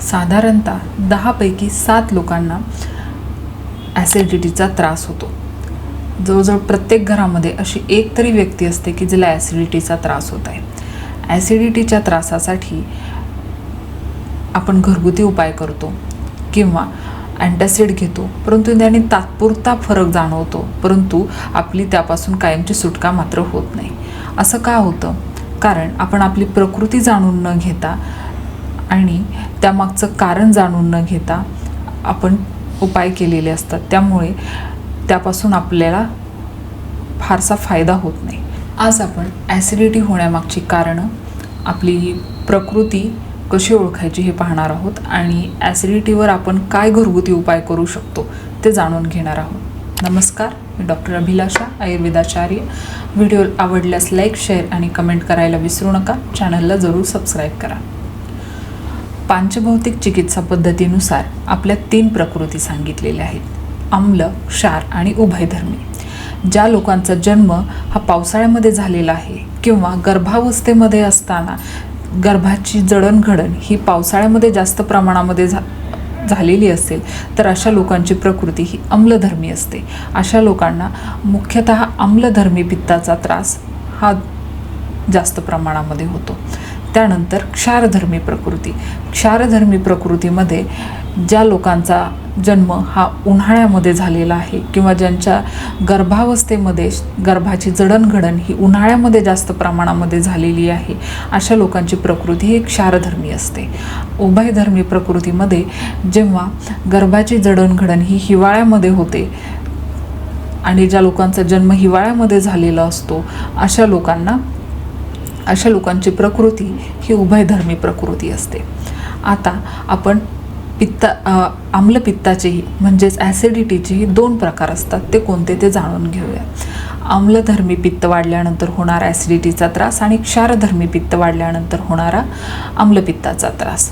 साधारणतः दहापैकी सात लोकांना ॲसिडिटीचा त्रास होतो. जवळजवळ प्रत्येक घरामध्ये अशी एक तरी व्यक्ती असते की जिला ॲसिडिटीचा त्रास होत आहे. ॲसिडिटीच्या त्रासासाठी आपण घरगुती उपाय करतो किंवा अँटासिड घेतो परंतु त्याने तात्पुरता फरक जाणवतो परंतु आपली त्यापासून कायमची सुटका मात्र होत नाही. असं का होतं? कारण आपण आपली प्रकृती जाणून न घेता आणि त्यामागचं कारण जाणून न घेता आपण उपाय केलेले असतात. त्यामुळे त्यापासून आपल्याला फारसा फायदा होत नाही. आज आपण ॲसिडिटी होण्यामागची कारणं आपली प्रकृती कशी ओळखायची हे पाहणार आहोत आणि ॲसिडिटीवर आपण काय घरगुती उपाय करू शकतो ते जाणून घेणार आहोत. नमस्कार मी डॉक्टर अभिलाषा आयुर्वेदाचार्य. व्हिडिओ आवडल्यास लाईक शेअर आणि कमेंट करायला विसरू नका. चॅनलला जरूर सबस्क्राईब करा. पांचभौतिक चिकित्सा पद्धतीनुसार आपल्या तीन प्रकृती सांगितलेल्या आहेत. आम्ल क्षार आणि उभयधर्मी. ज्या लोकांचा जन्म हा पावसाळ्यामध्ये झालेला आहे किंवा गर्भावस्थेमध्ये असताना गर्भाची जडणघडण ही पावसाळ्यामध्ये जास्त प्रमाणामध्ये झा झालेली असेल तर अशा लोकांची प्रकृती ही आम्लधर्मी असते. अशा लोकांना मुख्यतः आम्लधर्मी पित्ताचा त्रास हा जास्त प्रमाणामध्ये होतो. त्यानंतर क्षारधर्मी प्रकृती. क्षारधर्मी प्रकृतीमध्ये ज्या लोकांचा जन्म हा उन्हाळ्यामध्ये झालेला आहे किंवा ज्यांच्या गर्भावस्थेमध्ये गर्भाची जडणघडण ही उन्हाळ्यामध्ये जास्त प्रमाणामध्ये झालेली आहे अशा लोकांची प्रकृती ही क्षारधर्मी असते. उभयधर्मी प्रकृतीमध्ये जेव्हा गर्भाची जडणघडण ही हिवाळ्यामध्ये होते आणि ज्या लोकांचा जन्म हिवाळ्यामध्ये झालेला असतो अशा लोकांना अशा लोकांची प्रकृती ही उभयधर्मी प्रकृती असते. आता आपण पित्त आम्लपित्ताचेही म्हणजेच ॲसिडिटीचेही दोन प्रकार असतात. ते कोणते ते जाणून घेऊया. आम्लधर्मी पित्त वाढल्यानंतर होणारा ॲसिडिटीचा त्रास आणि क्षारधर्मी पित्त वाढल्यानंतर होणारा आम्लपित्ताचा त्रास.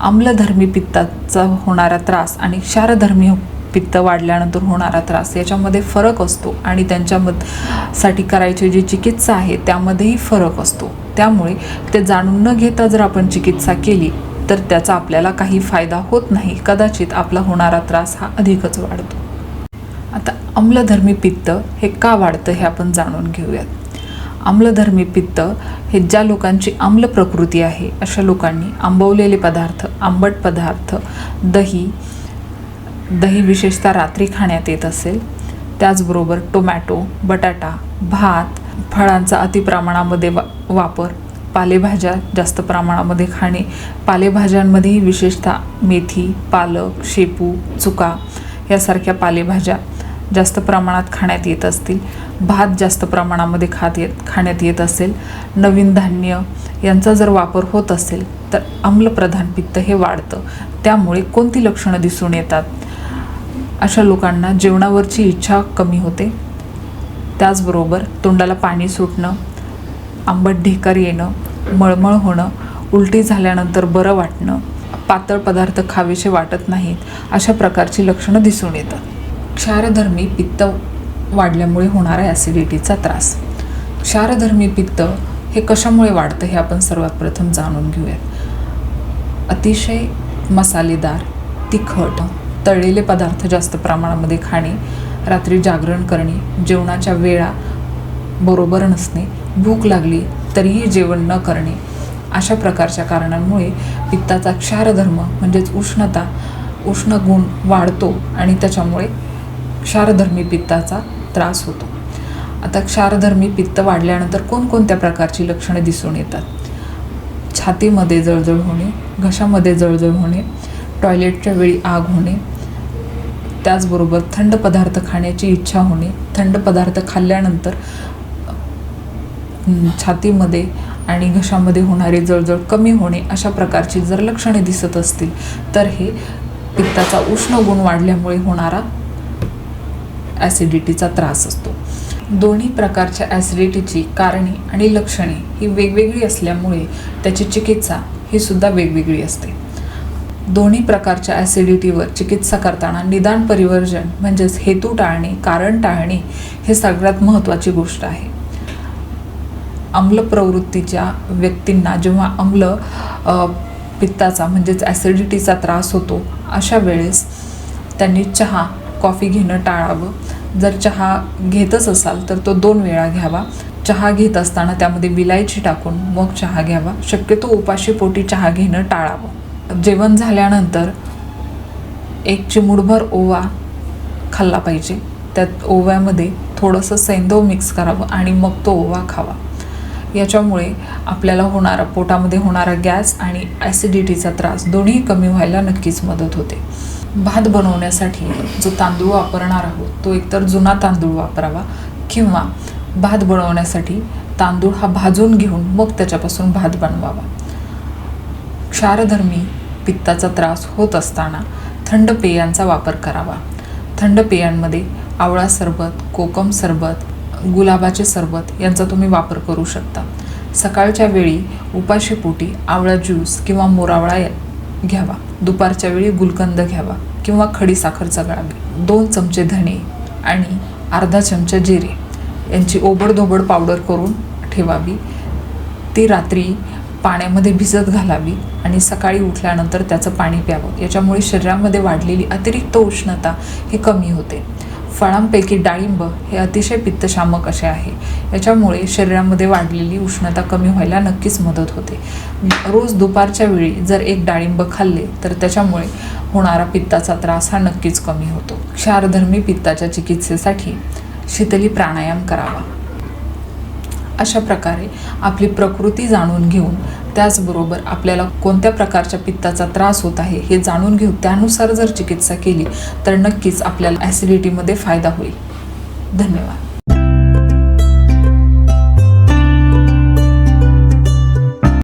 आम्लधर्मी पित्ताचा होणारा त्रास आणि क्षारधर्मी पित्त वाढल्यानंतर होणारा त्रास. याच्यामध्ये फरक असतो आणि त्यांच्यामधसाठी करायची जी चिकित्सा आहे त्यामध्येही फरक असतो. त्यामुळे ते जाणून न घेता जर आपण चिकित्सा केली तर त्याचा आपल्याला काही फायदा होत नाही. कदाचित आपला होणारा त्रास हा अधिकच वाढतो. आता आम्लधर्मी पित्त हे का वाढतं हे आपण जाणून घेऊयात. आम्लधर्मी पित्त हे ज्या लोकांची आम्ल प्रकृती आहे अशा लोकांनी आंबवलेले पदार्थ आंबट पदार्थ दही दही विशेषतः रात्री खाण्यात येत असेल. त्याचबरोबर टोमॅटो बटाटा भात फळांचा अतिप्रमाणामध्ये वा वापर पालेभाज्या जास्त प्रमाणामध्ये खाणे. पालेभाज्यांमध्येही विशेषतः मेथी पालक शेपू चुका यासारख्या पालेभाज्या जास्त प्रमाणात खाण्यात येत असतील. भात जास्त प्रमाणामध्ये खात येत खाण्यात येत असेल. नवीन धान्य यांचा जर वापर होत असेल तर आम्लप्रधान पित्त हे वाढतं. त्यामुळे कोणती लक्षणं दिसून येतात? अशा लोकांना जेवणावरची इच्छा कमी होते. त्याचबरोबर तोंडाला पाणी सुटणं आंबट ढेकर येणं मळमळ होणं उलटी झाल्यानंतर बरं वाटणं पातळ पदार्थ खावेसे वाटत नाहीत अशा प्रकारची लक्षणं दिसून येतात. क्षारधर्मी पित्त वाढल्यामुळे होणारा ॲसिडिटीचा त्रास. क्षारधर्मी पित्त हे कशामुळे वाढतं हे आपण सर्वात प्रथम जाणून घेऊयात. अतिशय मसालेदार तिखट तळलेले पदार्थ जास्त प्रमाणामध्ये खाणे रात्री जागरण करणे जेवणाच्या वेळा बरोबर नसणे भूक लागली तरीही जेवण न करणे अशा प्रकारच्या कारणांमुळे पित्ताचा क्षारधर्म म्हणजेच उष्णता उष्ण गुण वाढतो आणि त्याच्यामुळे क्षारधर्मी पित्ताचा त्रास होतो. आता क्षारधर्मी पित्त वाढल्यानंतर कोणकोणत्या प्रकारची लक्षणे दिसून येतात? छातीमध्ये जळजळ होणे घशामध्ये जळजळ होणे टॉयलेटच्या वेळी आग होणे त्याचबरोबर थंड पदार्थ खाण्याची इच्छा होणे थंड पदार्थ खाल्ल्यानंतर छातीमध्ये आणि घशामध्ये होणारी जळजळ कमी होणे अशा प्रकारची जर लक्षणे दिसत असतील तर हे पित्ताचा उष्ण गुण वाढल्यामुळे होणारा ॲसिडिटीचा त्रास असतो. दोन्ही प्रकारच्या ॲसिडिटीची कारणे आणि लक्षणे ही वेगवेगळी असल्यामुळे त्याची चिकित्सा ही सुद्धा वेगवेगळी असते. दोन्ही प्रकारच्या ॲसिडिटीवर चिकित्सा करताना निदान परिवर्जन म्हणजेच हेतू टाळणे कारण टाळणे हे सगळ्यात महत्त्वाची गोष्ट आहे. आम्ल प्रवृत्तीच्या व्यक्तींना जेव्हा आम्ल पित्ताचा म्हणजेच ॲसिडिटीचा त्रास होतो अशा वेळेस त्यांनी चहा कॉफी घेणं टाळावं. जर चहा घेतच असाल तर तो दोन वेळा घ्यावा. चहा घेत असताना त्यामध्ये विलायची टाकून मग चहा घ्यावा. शक्यतो उपाशी पोटी चहा घेणं टाळावं. जेवण झाल्यानंतर एक चिमुडभर ओवा खाल्ला पाहिजे. त्यात ओव्यामध्ये थोडंसं सेंदो मिक्स करावं आणि मग तो ओवा खावा. याच्यामुळे आपल्याला होणारा पोटामध्ये होणारा गॅस आणि ॲसिडिटीचा त्रास दोन्ही कमी व्हायला नक्कीच मदत होते. भात बनवण्यासाठी जो तांदूळ वापरणार आहोत तो एकतर जुना तांदूळ वापरावा किंवा भात बनवण्यासाठी तांदूळ हा भाजून घेऊन मग त्याच्यापासून भात बनवावा. क्षारधर्मी पित्ताचा त्रास होत असताना थंड पेयांचा वापर करावा. थंड पेयांमध्ये आवळा सरबत कोकम सरबत गुलाबाचे सरबत यांचा तुम्ही वापर करू शकता. सकाळच्या वेळी उपाशीपोटी आवळा ज्यूस किंवा मोरावळा या- घ्यावा. दुपारच्या वेळी गुलकंद घ्यावा किंवा खडी साखर चघळावी. दोन चमचे धणे आणि अर्धा चमचा जिरे यांची ओबडधोबड पावडर करून ठेवावी. ती रात्री पाण्यामध्ये भिजत घालावी आणि सकाळी उठल्यानंतर त्याचं पाणी प्यावं. याच्यामुळे शरीरामध्ये वाढलेली अतिरिक्त उष्णता ही कमी होते. फळांपैकी डाळिंब हे अतिशय पित्तशामक असे आहे. याच्यामुळे शरीरामध्ये वाढलेली उष्णता कमी व्हायला नक्कीच मदत होते. रोज दुपारच्या वेळी जर एक डाळिंब खाल्ले तर त्याच्यामुळे होणारा पित्ताचा त्रास हा नक्कीच कमी होतो. क्षारधर्मी पित्ताच्या चिकित्सेसाठी शीतली प्राणायाम करावा. अशा प्रकारे आपली प्रकृती जाणून घेऊन त्याचबरोबर आपल्याला कोणत्या प्रकारच्या पित्ताचा त्रास होत आहे हे जाणून घेऊन त्यानुसार जर चिकित्सा केली तर नक्कीच आपल्याला ॲसिडिटीमध्ये फायदा होईल. धन्यवाद.